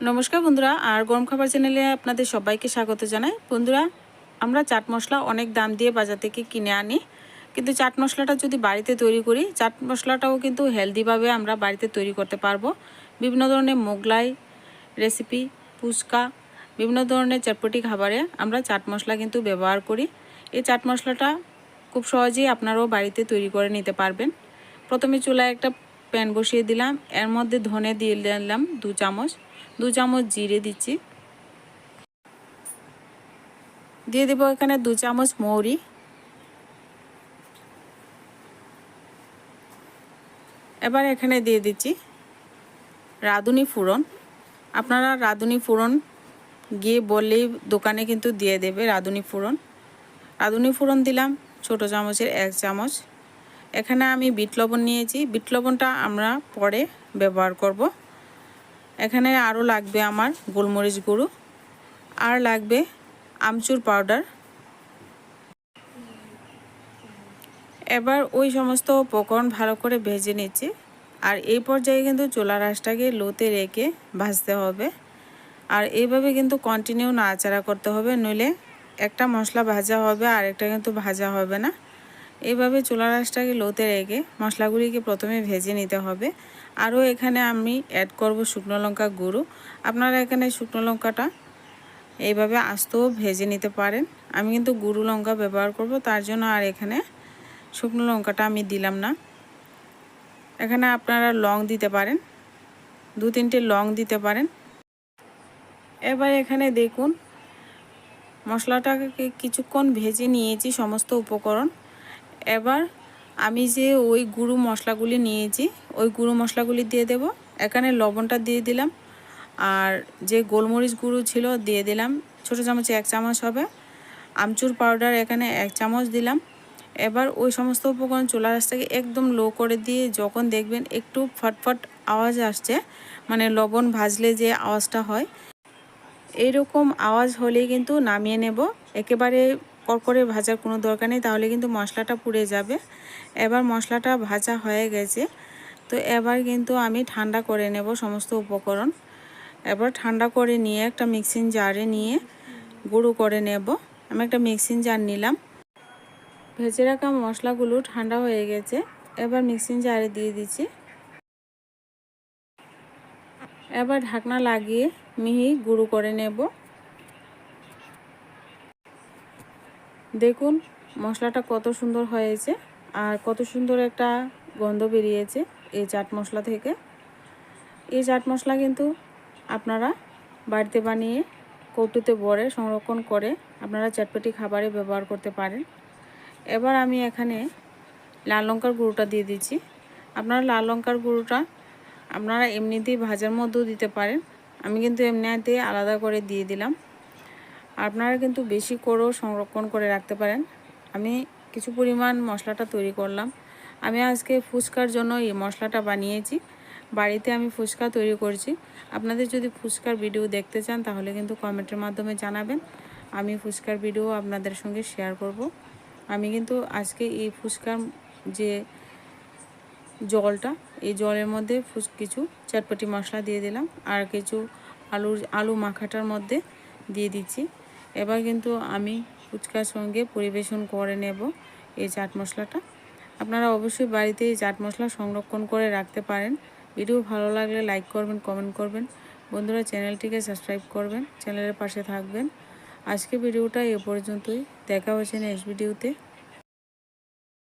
নমস্কার বন্ধুরা, আর গরম খাবার চ্যানেলে আপনাদের সবাইকে স্বাগত জানাই। বন্ধুরা, আমরা চাট মশলা অনেক দাম দিয়ে বাজার থেকে কিনে আনি। কিন্তু চাট মশলাটা যদি বাড়িতে তৈরি করি, চাট মশলাটাও কিন্তু হেলদিভাবে আমরা বাড়িতে তৈরি করতে পারব। বিভিন্ন ধরনের মোগলাই রেসিপি ফুচকা, বিভিন্ন ধরনের চটপটি খাবারে আমরা চাট মশলা কিন্তু ব্যবহার করি। এই চাট মশলাটা খুব সহজেই আপনারাও বাড়িতে তৈরি করে নিতে পারবেন। প্রথমে চুলায় একটা প্যান বসিয়ে দিলাম। এর মধ্যে ধনে দিয়ে দিলাম দু চামচ। দু চামচ জিরে দিচ্ছি। দিয়ে দেবো এখানে দু চামচ মৌরি। এবার এখানে দিয়ে দিচ্ছি রাঁধুনি ফোড়ন। আপনারা রাঁধুনি ফোড়ন গিয়ে বললেই দোকানে কিন্তু দিয়ে দেবে রাঁধুনি ফোড়ন। রাঁধুনি ফোড়ন দিলাম ছোট চামচের এক চামচ। এখানে আমি বিট লবণ নিয়েছি। বিট লবণটা আমরা পরে ব্যবহার করব। এখানে আরও লাগবে আমার গোলমরিচ গুঁড়ো, আর লাগবে আমচুর পাউডার। এবার ওই সমস্ত উপকরণ ভালো করে ভেজে নিচ্ছি, আর এই পর্যায়ে কিন্তু চোলা রাসটাকে লোতে রেখে ভাজতে হবে। আর এইভাবে কিন্তু কন্টিনিউ নাড়াচাড়া করতে হবে, নইলে একটা মশলা ভাজা হবে আর একটা কিন্তু ভাজা হবে না। এইভাবে চুলা রাসটাকে লোতে রেখে মশলাগুলিকে প্রথমে ভেজে নিতে হবে। আরও এখানে আমি অ্যাড করব শুকনো লঙ্কা গুঁড়ো। আপনারা এখানে শুকনো লঙ্কাটা এইভাবে আস্তেও ভেজে নিতে পারেন। আমি কিন্তু গুঁড়ো লঙ্কা ব্যবহার করব, তার জন্য আর এখানে শুকনো লঙ্কাটা আমি দিলাম না। এখানে আপনারা লং দিতে পারেন, দু তিনটে লং দিতে পারেন। এবার এখানে দেখুন, মশলাটাকে কিছুক্ষণ ভেজে নিয়েছি সমস্ত উপকরণ। এবার আমি যে ওই গুঁড়ো মশলাগুলি নিয়েছি, ওই গুঁড়ো মশলাগুলি দিয়ে দেব। এখানে লবণটা দিয়ে দিলাম আর যে গোলমরিচ গুঁড়ো ছিল দিয়ে দিলাম। ছোটো চামচে এক চামচ হবে। আমচুর পাউডার এখানে এক চামচ দিলাম। এবার ওই সমস্ত উপকরণ চুলা রাসটাকে একদম লো করে দিয়ে যখন দেখবেন একটু ফটফট আওয়াজ আসছে মানে লবণ ভাজলে যে আওয়াজটা হয়, এইরকম আওয়াজ হলেই কিন্তু নামিয়ে নেব। একেবারে করকরে ভাজার কোনো দরকার নেই, তাহলে কিন্তু মশলাটা পুড়ে যাবে। এবার মশলাটা ভাজা হয়ে গেছে। তো এবার কিন্তু আমি ঠান্ডা করে নেব সমস্ত উপকরণ। এবার ঠান্ডা করে নিয়ে একটা মিক্সিং জারে নিয়ে গুঁড়ো করে নেব। আমি একটা মিক্সিং জার নিলাম। ভেজে রাখা মশলাগুলো ঠান্ডা হয়ে গেছে। এবার মিক্সিং জারে দিয়ে দিচ্ছি। এবার ঢাকনা লাগিয়ে মিহি গুঁড়ো করে নেব। দেখুন, মশলাটা কত সুন্দর হয়েছে আর কত সুন্দর একটা গন্ধ বেরিয়েছে এই চাট মশলা থেকে। এই চাট মশলা কিন্তু আপনারা বাড়িতে বানিয়ে, কৌটুতে ভরে সংরক্ষণ করে আপনারা চটপটি খাবারে ব্যবহার করতে পারেন। এবার আমি এখানে লাল লঙ্কার গুঁড়োটা দিয়ে দিচ্ছি। আপনারা লাল লঙ্কার গুঁড়োটা আপনারা এমনিতেই ভাজার মধ্যেও দিতে পারেন। আমি কিন্তু এমনিতে আলাদা করে দিয়ে দিলাম। আপনারা কিন্তু বেশি করেও সংরক্ষণ করে রাখতে পারেন। আমি কিছু পরিমাণ মশলাটা তৈরি করলাম। আমি আজকে ফুচকার জন্য এই মশলাটা বানিয়েছি। বাড়িতে আমি ফুচকা তৈরি করছি। আপনাদের যদি ফুচকার ভিডিও দেখতে চান, তাহলে কিন্তু কমেন্টের মাধ্যমে জানাবেন। আমি ফুচকার ভিডিও আপনাদের সঙ্গে শেয়ার করব। আমি কিন্তু আজকে এই ফুচকার যে জলটা, এই জলের মধ্যে ফুচ, কিছু চটপটি মশলা দিয়ে দিলাম। আর কিছু আলুর, আলু মাখাটার মধ্যে দিয়ে দিচ্ছি। এবার কিন্তু আমি ফুচকার সঙ্গে পরিবেশন করে নেব এই চাট মশলাটা। আপনারা অবশ্যই বাড়িতে এই চাট মশলা সংরক্ষণ করে রাখতে পারেন। ভিডিও ভালো লাগলে লাইক করবেন, কমেন্ট করবেন। বন্ধুরা, চ্যানেলটিকে সাবস্ক্রাইব করবেন, চ্যানেলের পাশে থাকবেন। আজকে ভিডিওটা এ পর্যন্তই। দেখা হচ্ছে নেক্সট ভিডিওতে।